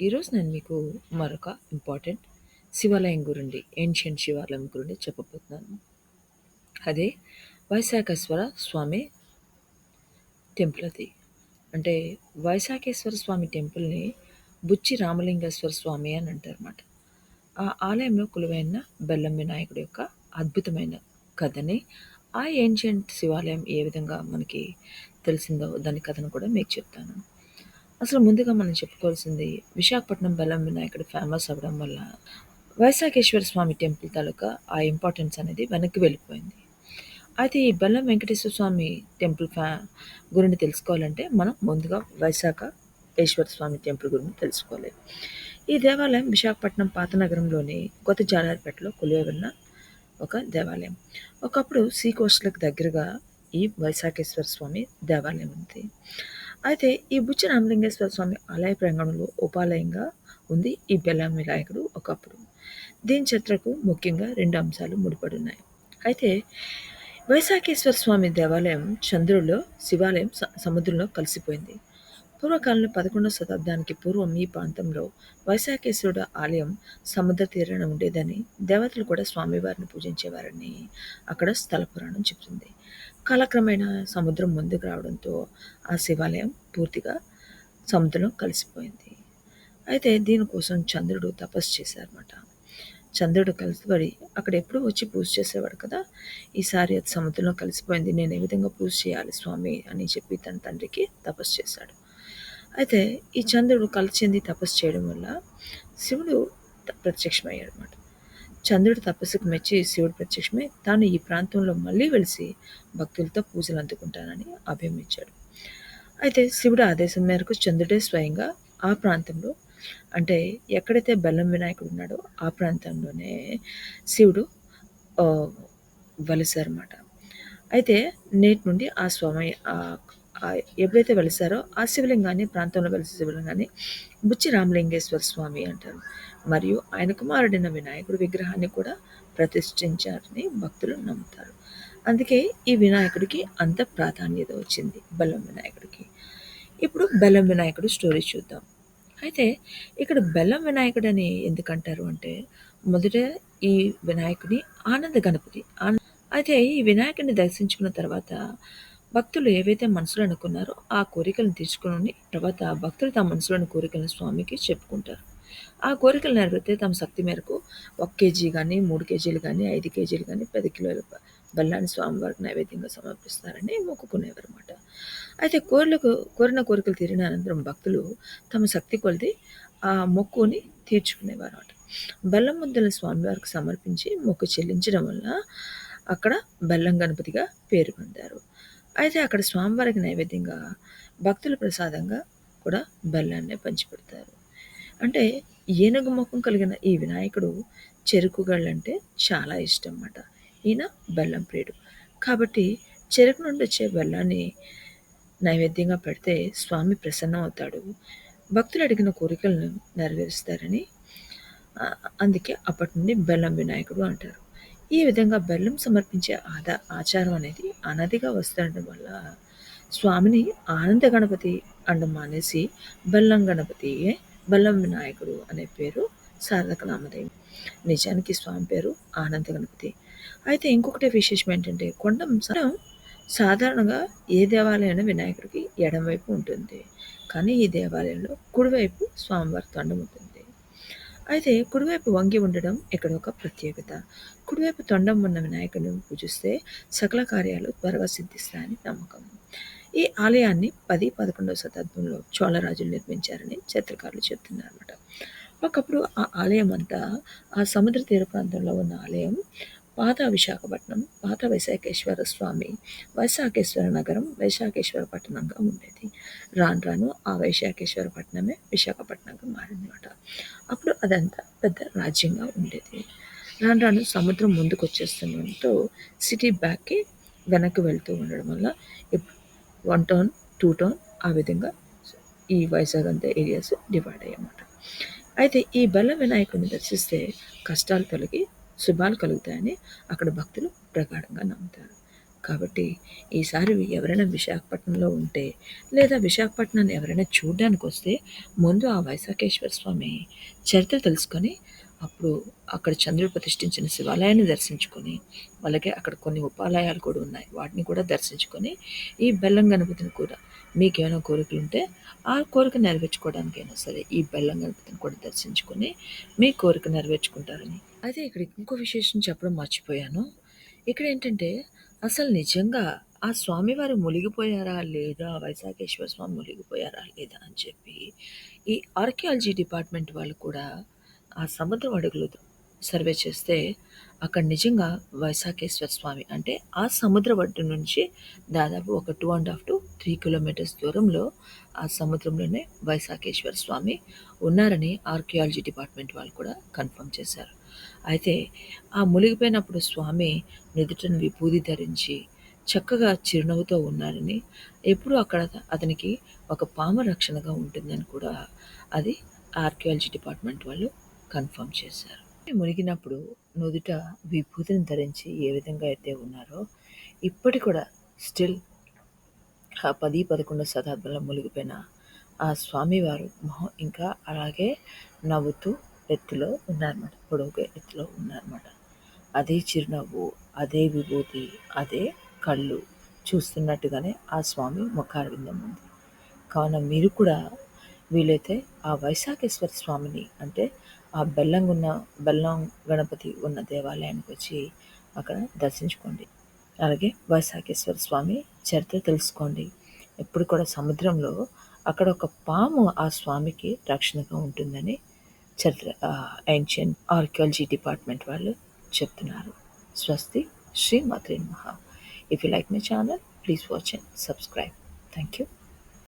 ఈరోజు నేను మీకు మరొక ఇంపార్టెంట్ శివాలయం గురించి ఏన్షియంట్ శివాలయం గురించి చెప్పబోతున్నాను. అదే వైశాఖేశ్వర స్వామి టెంపుల్ అది. అంటే వైశాఖేశ్వర స్వామి టెంపుల్ని బుచ్చి రామలింగేశ్వర స్వామి అని అంటారన్నమాట. ఆ ఆలయంలో కొలువైన బెల్లం వినాయకుడి యొక్క అద్భుతమైన కథని ఆ ఏన్షియంట్ శివాలయం ఏ విధంగా మనకి తెలిసిందో దాని కథను కూడా మీకు చెప్తాను. అసలు ముందుగా మనం చెప్పుకోవాల్సింది విశాఖపట్నం బెల్లం వినాయకుడు ఫేమస్ అవ్వడం వల్ల వైశాఖేశ్వర స్వామి టెంపుల్ తాలూకా ఆ ఇంపార్టెన్స్ అనేది వెనక్కి వెళ్ళిపోయింది. అయితే ఈ బెల్లం వెంకటేశ్వర స్వామి టెంపుల్ ఫ్యా గురించి తెలుసుకోవాలంటే మనం ముందుగా వైశాఖ ఈశ్వర స్వామి టెంపుల్ గురించి తెలుసుకోవాలి. ఈ దేవాలయం విశాఖపట్నం పాత నగరంలోని కొత్త జాలారిపేటలో కొలువై ఒక దేవాలయం. ఒకప్పుడు సీ కోస్ట్లకు దగ్గరగా ఈ వైశాఖేశ్వర స్వామి దేవాలయం ఉంది. అయితే ఈ బుచ్చి రామలింగేశ్వర స్వామి ఆలయ ప్రాంగణంలో ఉపాలయంగా ఉంది ఈ బెల్లం వినాయకుడు ఒకప్పుడు. దీని చరిత్రకు ముఖ్యంగా రెండు అంశాలు ముడిపడి ఉన్నాయి అయితే వైశాఖేశ్వర స్వామి దేవాలయం చంద్రుల్లో శివాలయం సముద్రంలో కలిసిపోయింది. పూర్వకాలంలో పదకొండవ శతాబ్దానికి పూర్వం ఈ ప్రాంతంలో వైశాఖేశ్వరుడు ఆలయం సముద్ర తీరాన ఉండేదని దేవతలు కూడా స్వామివారిని పూజించేవారని అక్కడ స్థల పురాణం చెబుతుంది. కాలక్రమేణా సముద్రం ముందుకు రావడంతో ఆ శివాలయం పూర్తిగా సముద్రంలో కలిసిపోయింది. అయితే దీనికోసం చంద్రుడు తపస్సు చేశారన్నమాట. చంద్రుడు కలిసిపడి అక్కడ ఎప్పుడు వచ్చి పూజ చేసేవాడు కదా. ఈసారి అది సముద్రంలో కలిసిపోయింది. నేను ఏ విధంగా పూజ చేయాలి స్వామి అని చెప్పి తన తండ్రికి తపస్సు చేశాడు. అయితే ఈ చంద్రుడు కలిసింది తపస్సు చేయడం వల్ల శివుడు ప్రత్యక్షమయ్యాడు అనమాట చంద్రుడి తపస్సుకు మెచ్చి శివుడు ప్రత్యక్షమై తాను ఈ ప్రాంతంలో మళ్ళీ వెలిసి భక్తులతో పూజలు అందుకుంటానని అభిమించాడు అయితే శివుడు ఆదేశం మేరకు చంద్రుడే స్వయంగా ఆ ప్రాంతంలో అంటే ఎక్కడైతే బెల్లం వినాయకుడు ఉన్నాడో ఆ ప్రాంతంలోనే శివుడు వలసారన్నమాట. అయితే నేటి నుండి ఆ స్వామి ఎప్పుడైతే వెలిసారో ఆ శివలింగాన్ని ప్రాంతంలో వెలిసే శివలింగాన్ని బుచ్చి రామలింగేశ్వర స్వామి అంటారు. మరియు ఆయన కుమారుడైన వినాయకుడు విగ్రహాన్ని కూడా ప్రతిష్ఠించారని భక్తులు నమ్ముతారు. అందుకే ఈ వినాయకుడికి అంత ప్రాధాన్యత వచ్చింది బెల్లం వినాయకుడికి. ఇప్పుడు బెల్లం వినాయకుడు స్టోరీ చూద్దాం. అయితే ఇక్కడ బెల్లం వినాయకుడు అని ఎందుకంటారు అంటే మొదట ఈ వినాయకుని ఆనంద గణపతి అయితే ఈ వినాయకుడిని దర్శించుకున్న తర్వాత భక్తులు ఏవైతే మనసులో అనుకున్నారో ఆ కోరికలను తీర్చుకుని తర్వాత భక్తులు తమ మనసులోని కోరికలను స్వామికి చెప్పుకుంటారు. ఆ కోరికలు నెరవేరితే తమ శక్తి మేరకు ఒక కేజీ కానీ మూడు కేజీలు కానీ ఐదు కేజీలు కానీ పది కిలోల బెల్లాన్ని స్వామివారికి నైవేద్యంగా సమర్పిస్తారని మొక్కుకునేవారు అనమాట అయితే కోరికలకు కోరిన కోరికలు తీరిన అనంతరం భక్తులు తమ శక్తి కొలిది ఆ మొక్కుని తీర్చుకునేవారు అనమాట బెల్లం ముద్దలను స్వామివారికి సమర్పించి మొక్కు చెల్లించడం వల్ల అక్కడ బెల్లం గణపతిగా పేరు పొందారు. అయితే అక్కడ స్వామివారికి నైవేద్యంగా భక్తుల ప్రసాదంగా కూడా బెల్లాన్ని పంచిపెడతారు. అంటే ఏనుగు ముఖం కలిగిన ఈ వినాయకుడు చెరుకు గళ్ళంటే చాలా ఇష్టం అన్నమాట ఈయన బెల్లం ప్రియుడు. కాబట్టి చెరుకు నుండి వచ్చే బెల్లాన్ని నైవేద్యంగా పెడితే స్వామి ప్రసన్నం అవుతాడు భక్తులు అడిగిన కోరికలను నెరవేరుస్తారని అందుకే అప్పటి నుండి బెల్లం వినాయకుడు అంటారు. ఈ విధంగా బెల్లం సమర్పించే ఆదా ఆచారం అనేది అనదిగా వస్తుండడం వల్ల స్వామిని ఆనంద గణపతి అండం మానేసి బెల్లం గణపతి బెల్లం వినాయకుడు అనే పేరు సార్థక నామధేయం. నిజానికి స్వామి పేరు ఆనంద గణపతి. అయితే ఇంకొకటి విశేషం ఏంటంటే కొండం సాధారణంగా ఏ దేవాలయం వినాయకుడికి ఎడమవైపు ఉంటుంది. కానీ ఈ దేవాలయంలో కుడివైపు స్వామివారి తండం ఉంటుంది. అయితే కుడివైపు వంగి ఉండడం ఇక్కడ ఒక ప్రత్యేకత. కుడివైపు తొండం ఉన్న వినాయకుడిని పూజిస్తే సకల కార్యాలు త్వరగా సిద్ధిస్తాయని నమ్మకం. ఈ ఆలయాన్ని పది పదకొండవ శతాబ్దంలో చోళరాజులు నిర్మించారని చరిత్రకారులు చెప్తున్నారు అనమాట ఒకప్పుడు ఆ ఆలయం అంతా ఆ సముద్ర తీర ప్రాంతంలో ఉన్న ఆలయం పాత విశాఖపట్నం పాత వైశాఖేశ్వర స్వామి వైశాఖేశ్వర నగరం వైశాఖేశ్వర పట్టణంగా ఉండేది. రాను రాను ఆ వైశాఖేశ్వర పట్టణమే విశాఖపట్నంగా మారిందన్నమాట అప్పుడు అదంతా పెద్ద రాజ్యంగా ఉండేది. రాను రాను సముద్రం ముందుకు వచ్చేస్తుండటంతో సిటీ బ్యాక్కి వెనక్కి వెళ్తూ ఉండడం వల్ల వన్ టౌన్ టూ టౌన్ ఆ విధంగా ఈ వైజాగ్ అంతా ఏరియాస్ డివైడ్ అయ్యమాట అయితే ఈ బల వినాయకుడిని దర్శిస్తే కష్టాలు తొలగి శుభాలు కలుగుతాయని అక్కడ భక్తులు ప్రగాఢంగా నమ్ముతారు. కాబట్టి ఈసారి ఎవరైనా విశాఖపట్నంలో ఉంటే లేదా విశాఖపట్నాన్ని ఎవరైనా చూడడానికి వస్తే ముందు ఆ వైశాఖేశ్వర స్వామి చరిత్ర తెలుసుకొని అప్పుడు అక్కడ చంద్రుడు ప్రతిష్ఠించిన శివాలయాన్ని దర్శించుకొని అలాగే అక్కడ కొన్ని ఉపాలయాలు కూడా ఉన్నాయి. వాటిని కూడా దర్శించుకొని ఈ బెల్లం గణపతిని కూడా మీకు ఏమైనా కోరికలు ఉంటే ఆ కోరిక నెరవేర్చుకోవడానికైనా సరే ఈ బెల్లం గణపతిని కూడా దర్శించుకొని మీ కోరిక నెరవేర్చుకుంటారని అయితే ఇక్కడ ఇంకో విశేషం చెప్పడం మర్చిపోయాను. ఇక్కడ ఏంటంటే అసలు నిజంగా ఆ స్వామివారు మునిగిపోయారా లేదా వైశాఖేశ్వర స్వామి మునిగిపోయారా లేదా అని చెప్పి ఈ ఆర్కియాలజీ డిపార్ట్మెంట్ వాళ్ళు కూడా ఆ సముద్రం అడుగులు సర్వే చేస్తే అక్కడ నిజంగా వైశాఖేశ్వర స్వామి అంటే ఆ సముద్ర ఒడ్డు నుంచి దాదాపు ఒక two and half to three kilometres దూరంలో ఆ సముద్రంలోనే వైశాఖేశ్వర స్వామి ఉన్నారని ఆర్కియాలజీ డిపార్ట్మెంట్ వాళ్ళు కూడా కన్ఫర్మ్ చేశారు. అయితే ఆ మునిగిపోయినప్పుడు స్వామి నుదుటను విభూది ధరించి చక్కగా చిరునవ్వుతో ఉన్నారని ఎప్పుడు అక్కడ అతనికి ఒక పాము రక్షణగా ఉంటుందని కూడా అది ఆర్కియాలజీ డిపార్ట్మెంట్ వాళ్ళు కన్ఫర్మ్ చేశారు. మునిగినప్పుడు నుదుట విభూతిని ధరించి ఏ విధంగా అయితే ఉన్నారో ఇప్పటి కూడా స్టిల్ ఆ పది పదకొండు శతాబ్దంలో మునిగిపోయిన ఆ స్వామివారు మొహం ఇంకా అలాగే నవ్వుతూ ఎత్తులో ఉన్నారన్నమాట. పొడవుగా ఎత్తులో ఉన్నారన్నమాట. అదే చిరునవ్వు అదే విభూతి అదే కళ్ళు చూస్తున్నట్టుగానే ఆ స్వామి ముఖారవిందం ఉంది. కావున మీరు కూడా వీలైతే ఆ వైశాఖేశ్వర స్వామిని అంటే ఆ బెల్లం ఉన్న బెల్లం గణపతి ఉన్న దేవాలయానికి వచ్చి అక్కడ దర్శించుకోండి. అలాగే వైశాఖేశ్వర స్వామి చరిత్ర తెలుసుకోండి. ఎప్పుడు కూడా సముద్రంలో అక్కడ ఒక పాము ఆ స్వామికి రక్షణగా ఉంటుందని చరిత్ర ఏన్షియన్ ఆర్కియాలజీ డిపార్ట్మెంట్ వాళ్ళు చెప్తున్నారు. స్వస్తి శ్రీ మాత్రే మహా if you like my channel please watch and subscribe thank you